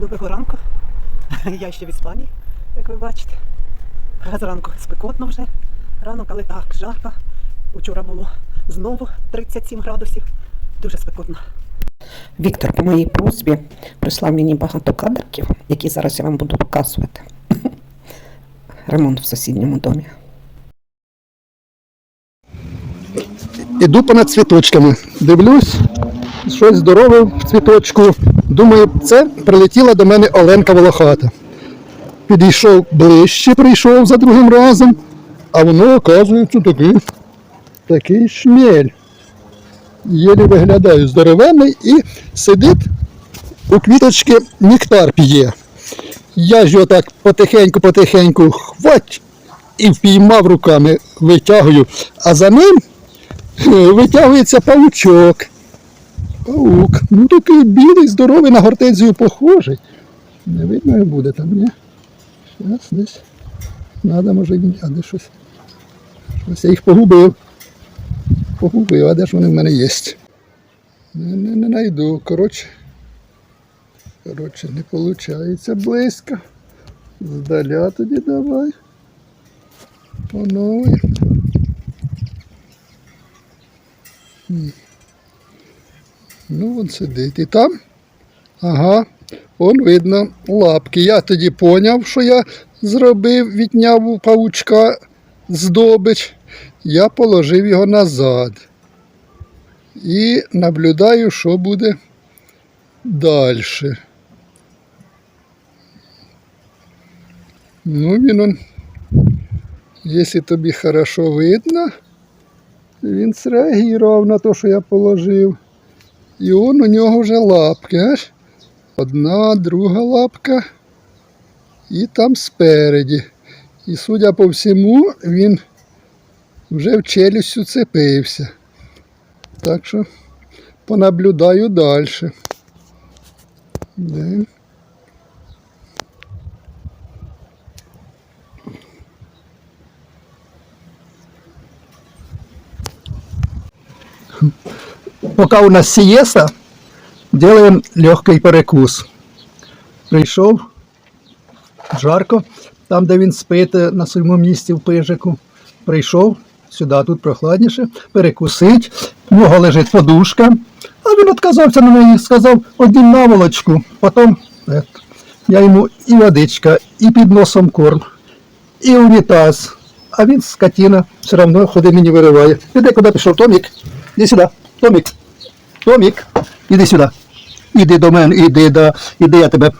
Доброго ранку. Я ще в Іспанії, як ви бачите. Зранку спекотно вже. Ранок, але так, жарко. Вчора було знову 37 градусів. Дуже спекотно. Віктор по моїй просьбі прислав мені багато кадриків, які зараз я вам буду показувати. Ремонт в сусідньому домі. Іду понад цвіточками. Дивлюсь, щось здорове в цвіточку. Думаю, це прилетіла до мене Оленка Волохата. Підійшов ближче, прийшов за другим разом, а воно, оказується, такий, такий шмель. Єлі виглядає здоровенний і сидить у квіточки нектар п'є. Я ж його так потихеньку-потихеньку хвать і впіймав руками, витягую, а за ним витягується павучок. Паук. Ну такий білий, здоровий, на гортензію похожий. Не видно, як буде там, ні? Зараз десь. Надо, може, відняти щось. Щось я їх погубив. Погубив, а де ж вони в мене є? Не, не, не найду. Коротше. Коротше, не виходить близько. Здаля тоді давай. По новій. Ну, він сидить. І там, ага, он видно лапки. Я тоді поняв, що я зробив, відняв у павучка здобич. Я положив його назад. І наблюдаю, що буде далі. Ну, він он, якщо тобі хорошо видно, він зреагував на те, що я положив. І он у нього вже лапки. Аж? Одна, друга лапка. І там спереді. І судя по всьому, він вже в челюсть уцепився. Так що понаблюдаю далі. Де? Пока у нас сиеста, делаем легкий перекус. Прийшов, жарко, там, де він спить е, на своєму місці в пижику. Прийшов. Сюди, тут прохладніше, перекусить, в нього лежить подушка, а він відказався на неї, сказав, однім наволочку, потім е, я йому і водичка, і під носом корм, і унітаз. А він, скотина, все одно ходить мені вириває. Іди, куди пішов, Томік, іди сюди, Томік. Томік, іди сюди. Іди до мене, іди, да, іди я тебе,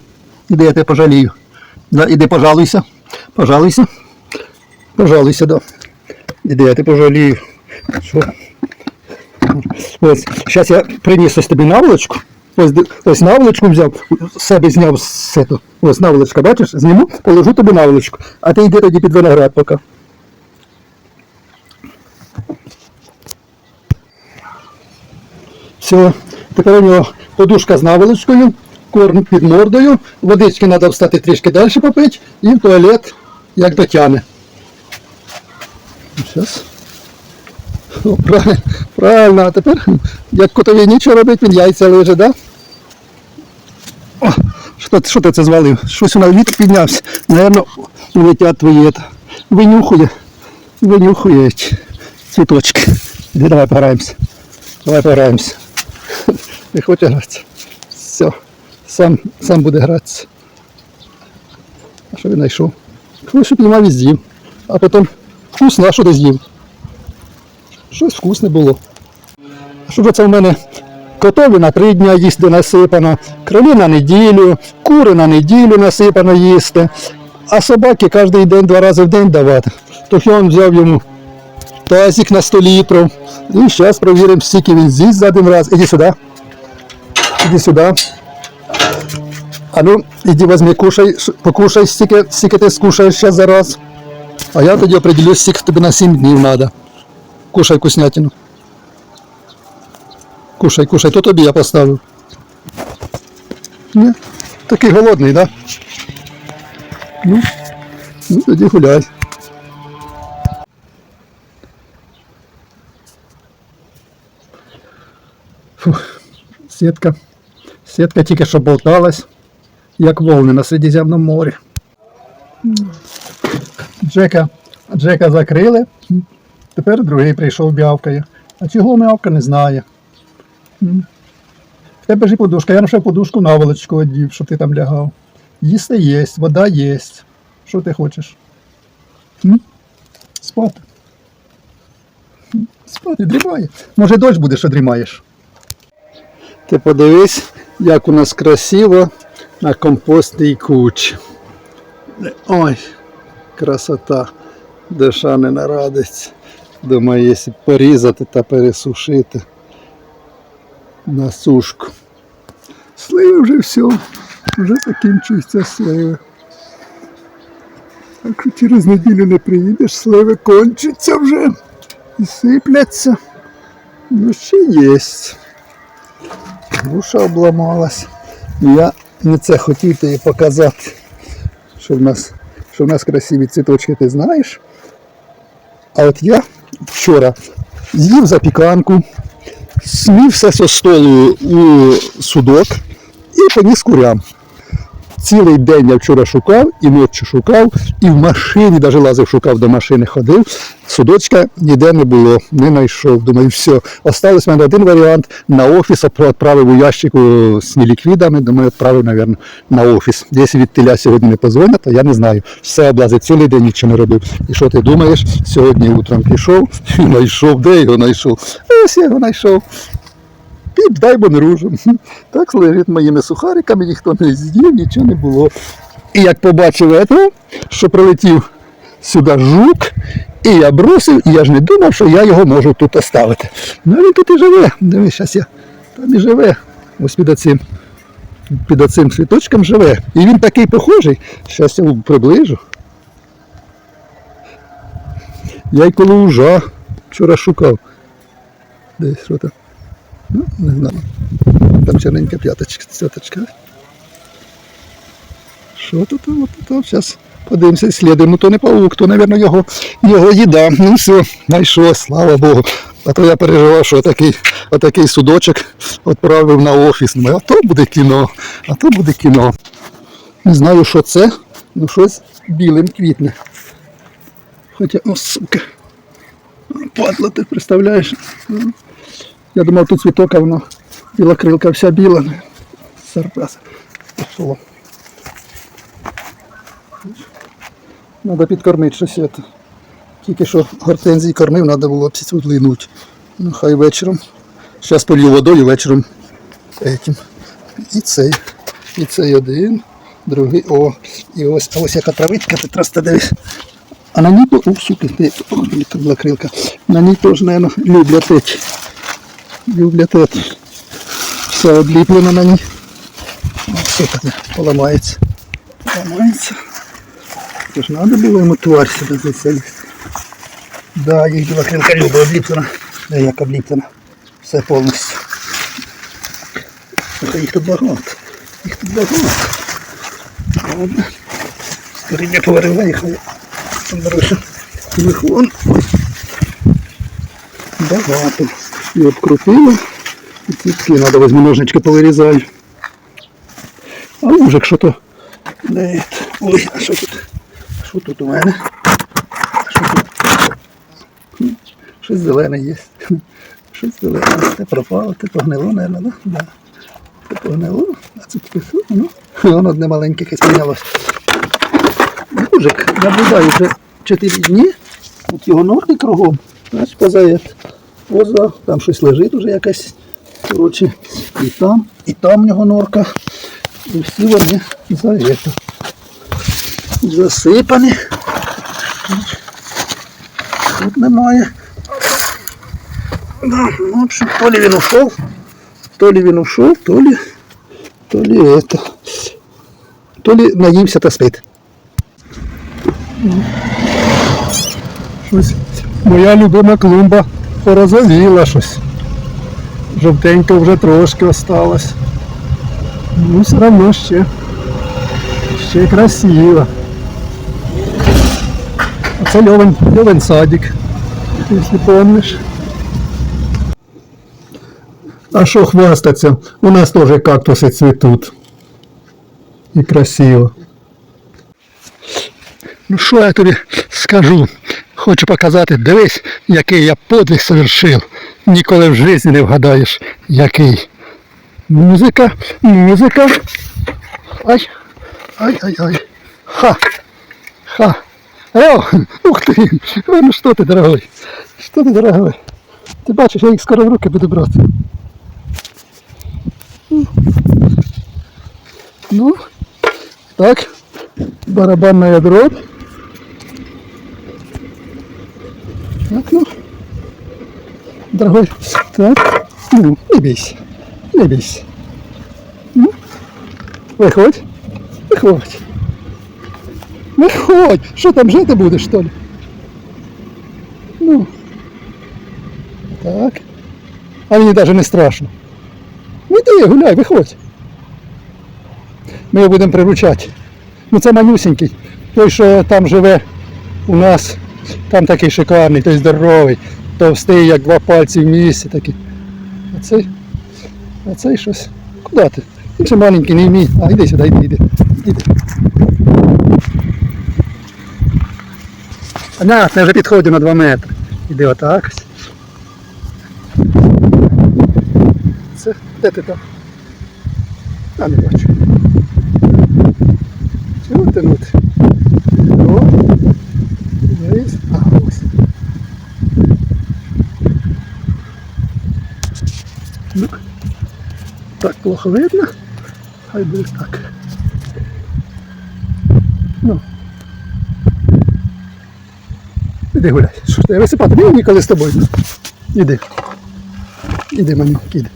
іди я тебе пожалію. Да, іди пожалуйся. Пожалуйся. Пожалуйся, да. Іди я тебе пожалію. Що? Ось, зараз я приніс ось тобі наволочку. Ось, ось наволочку взяв, себе зняв з цього. Ось наволочка, бачиш, зніму, положу тобі наволочку. А ти йди тоді під виноград поки. Все, тепер у нього подушка з наволочкою, корм під мордою, водички треба встати трішки далі попити і в туалет як дотяне. Зараз. О, правильно, правильно, а тепер, як котові нічого робить, він яйця лежить, да? О, що, що ти це звалив? Щось у нас вітер піднявся. Наверно, летять твої. Винюхує. Винюхує цвіточки. Давай пограємося. Давай пограємося. Не хоче гратися. Все. Сам, сам буде гратися. А що він знайшов? Щось піймав і з'їв. А потім вкусно, а що ти з'їв? Щось вкусне було. А що це в мене? Котові на три дні їсти насипано, кролі на неділю, кури на неділю насипано їсти, а собаки кожен день два рази в день давати. Тож я взяв йому тазик на 100 літрів. І зараз перевіримо, скільки він з'їсть за один раз. Іди сюди. Іди сюди. А ну, іди возьми, кушай, покушай, скільки, скільки ти зараз за раз. А я тоді определю, скільки тобі на 7 днів треба. Кушай вкуснятину. Кушай, кушай, то тобі я поставив. Ні? Такий голодний? Да? Ну, ну, тоді гуляй. Фух, сітка. Сітка тільки що болталась. як волни на Середземному морі. Джека, Джека закрили, тепер другий прийшов бявкає. А чого мявка не знає. В тебе ж і подушка, я ще подушку наволочку одів, щоб ти там лягав. Їсти єсть, вода єсть. Що ти хочеш? Спати. Спати, дрімає. Може дощ буде, що дрімаєш. Ти подивись, як у нас красиво на компостній кучі. Ой, красота. Душа не нарадиться. Думаю, якщо порізати та пересушити на сушку. Сливи вже все, вже закінчуються сливи. Так що через неділю не приїдеш, сливи кончаться вже і сипляться. Ну ще єсть. Душа обламалась. Я не це хотів тобі показати, що в нас, що в нас красиві цвіточки, ти знаєш. А от я вчора з'їв запіканку, смівся со столу у судок і поніс курям. Цілий день я вчора шукав, і ночі шукав, і в машині навіть лазив, шукав до машини, ходив. Судочка ніде не було, не знайшов. Думаю, все. Осталось в мене один варіант на офіс, відправив у ящику з неліквідами, думаю, відправив, мабуть, на офіс. Якщо від теля сьогодні не позвонять, то я не знаю. Все облазив, цілий день нічого не робив. І що ти думаєш? Сьогодні утром пішов знайшов, де його знайшов? Ось я його знайшов. Піп, дай бо не ружем. Так лежить моїми сухариками, ніхто не з'їв, нічого не було. І як побачив этого, що прилетів сюди жук, і я бросив, і я ж не думав, що я його можу тут оставити. Ну він тут і живе. Дивись, зараз я там і живе. Ось під оцим, під оцим цвіточком живе. І він такий похожий. Зараз я приближу. Я й коло ужа вчора шукав. Десь що там. Ну, не знаю. Там черненька п'яточка, цяточка. Що тут? Зараз подивимося, слідуємо. Ну то не паук, то, мабуть, його, його їда. Ну все, знайшов, слава Богу. А то я переживав, що отакий, отакий судочок відправив на офіс. Думаю, а то буде кіно, а то буде кіно. Не знаю, що це, ну щось білим квітне. Хоча, о, сука. Падла, ти представляєш? Я думав, тут цвіток, а воно білокрилка вся біла. Сарпас. Пішло. Треба підкормити щось. це. Тільки що гортензії кормив, треба було підсудлинути. Ну, хай вечором. Зараз полью водою вечором. Этим. І цей. І цей один, другий. О, і ось, ось яка травичка, ти просто дивись. А на ній, о, сука, ти, о, білокрилка. На ній теж, мабуть, люблять люблять от. Все обліплено на ній. Ну, Все таке поламається. Поламається. Це ж треба було йому тварь сюди заселити. Да, їх біла крилка любить обліплена. Де як обліплена. Все повністю. Їх тут багато. Їх тут багато. Ладно. Поваривай, хай. Беру телефон. Багато. І обкрутила. І цвітки треба возьму ножнички повирізаю. А мужик що то. Де? Ой, а що тут? Що тут у мене? Щось зелене є. Щось зелене. Це пропало, це погнило, мабуть, да? Да. Це погнило, а це таке, ну, воно одне маленьке якесь піднялось. Мужик, наблюдаю вже 4 дні. От його норки кругом. Знаєш, Поза, там щось лежить уже якась. Коротше, і там, і там в нього норка. І всі вони за это. Засипані. Тут немає. Да, ну, в общем, то ли він ушов, то ли він ушов, то ли, то ли это. То ли наївся та спить. Щось моя любима клумба порозовіла щось. Жовтенько вже трошки осталось. Ну, все одно ще. Ще красиво. А це Льовен, Льовен садик, якщо помниш. А що хвастаться? У нас теж кактуси цвітуть. і красиво. Ну що я тобі скажу? Хочу показати, дивись, який я подвиг совершив. Ніколи в житті не вгадаєш, який. Музика, музика. Ай, ай, ай, ай. Ха. Ха. О, ух ти. Ну що ти, дорогой? Що ти, дорогой? Ти бачиш, я їх скоро в руки буду брати. Ну, так, барабанная дробь. Так, ну, дорогой, так, ну, не бейся, не бейся. Ну, виходь, виходь. Виходь, що там жити будеш, що ли? Ну, так. А мені навіть не страшно. Ну йди, гуляй, виходь. Ми його будемо приручати. Ну це манюсенький. Той, що там живе у нас, там такий шикарний, той здоровий, товстий, як два пальці в місці такий. А цей, а цей щось. Куди ти? Він ще маленький, не вмій. А йди сюди, йди, йди. йди. А на, це вже підходить на 2 метри. Іди отак. Це, де ти там? А, не бачу. Чого тянути? О, дивись. А, ось. Ну, так плохо видно. Хай буде так. Ну. Іди гуляй. Що ж ти висипати? Мені ніколи з тобою. Іди. Іди, мамі, іди.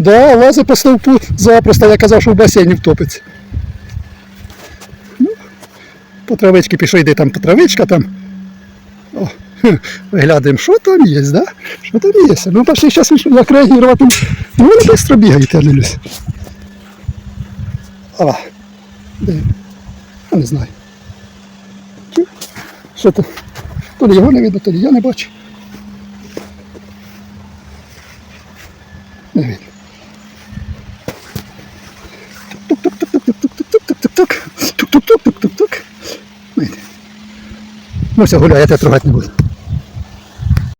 Да, лазить по стовпу запросто, я казав, що в басейні втопиться. Ну, по травичці пішов, йди там по травичка там. О, виглядаємо, що там є, да? Що там є? Ну, пошли зараз як реагувати. Ну, вони швидко бігають, я дивлюсь. А, де? Я не знаю. Що то? То ли його не видно, то ли я не бачу. Не видно. Все, гуляй, я тебе трогати не буду.